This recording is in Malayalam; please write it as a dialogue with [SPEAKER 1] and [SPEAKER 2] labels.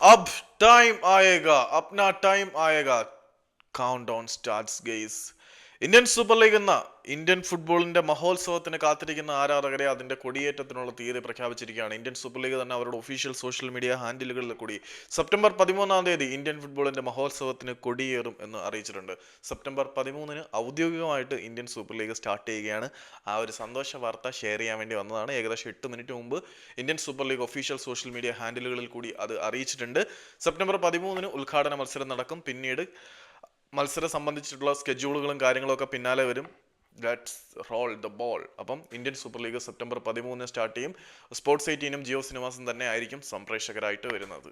[SPEAKER 1] अब टाइम आएगा अपना टाइम आएगा। Count down start guess Indian super league എന്ന ഇന്ത്യൻ ഫുട്ബോളിന്റെ മഹോത്സവത്തിന് കാത്തിരിക്കുന്ന ആരാധകരെ അതിന്റെ കൊടിയേറ്റത്തിനുള്ള തീയതി പ്രഖ്യാപിച്ചിരിക്കുകയാണ്. ഇന്ത്യൻ സൂപ്പർ ലീഗ് തന്നെ അവരുടെ ഒഫീഷ്യൽ സോഷ്യൽ മീഡിയ ഹാൻഡിലുകളിൽ കൂടി സെപ്റ്റംബർ പതിമൂന്നാം തീയതി ഇന്ത്യൻ ഫുട്ബോളിന്റെ മഹോത്സവത്തിന് കൊടിയേറും എന്ന് അറിയിച്ചിട്ടുണ്ട്. സെപ്റ്റംബർ പതിമൂന്നിന് ഔദ്യോഗികമായിട്ട് ഇന്ത്യൻ സൂപ്പർ ലീഗ് സ്റ്റാർട്ട് ചെയ്യുകയാണ്. ആ ഒരു സന്തോഷ വാർത്ത ഷെയർ ചെയ്യാൻ വേണ്ടി വന്നതാണ്. ഏകദേശം എട്ട് മിനിറ്റ് മുമ്പ് Indian super league official social media ഹാൻഡിലുകളിൽ കൂടി അത് അറിയിച്ചിട്ടുണ്ട്. സെപ്റ്റംബർ പതിമൂന്നിന് ഉദ്ഘാടന മത്സരം നടക്കും. പിന്നീട് മത്സരം സംബന്ധിച്ചിട്ടുള്ള സ്കെഡ്യൂളുകളും കാര്യങ്ങളൊക്കെ പിന്നാലെ വരും. ലെറ്റ്സ് റോൾ ദ ബോൾ അപ്പം ഇന്ത്യൻ സൂപ്പർ ലീഗ് സെപ്റ്റംബർ പതിമൂന്നിന് സ്റ്റാർട്ട് ചെയ്യും. സ്പോർട്സ് എയ്റ്റീനും ജിയോ സിനിമാസും തന്നെ ആയിരിക്കും സംപ്രേഷകരായിട്ട് വരുന്നത്.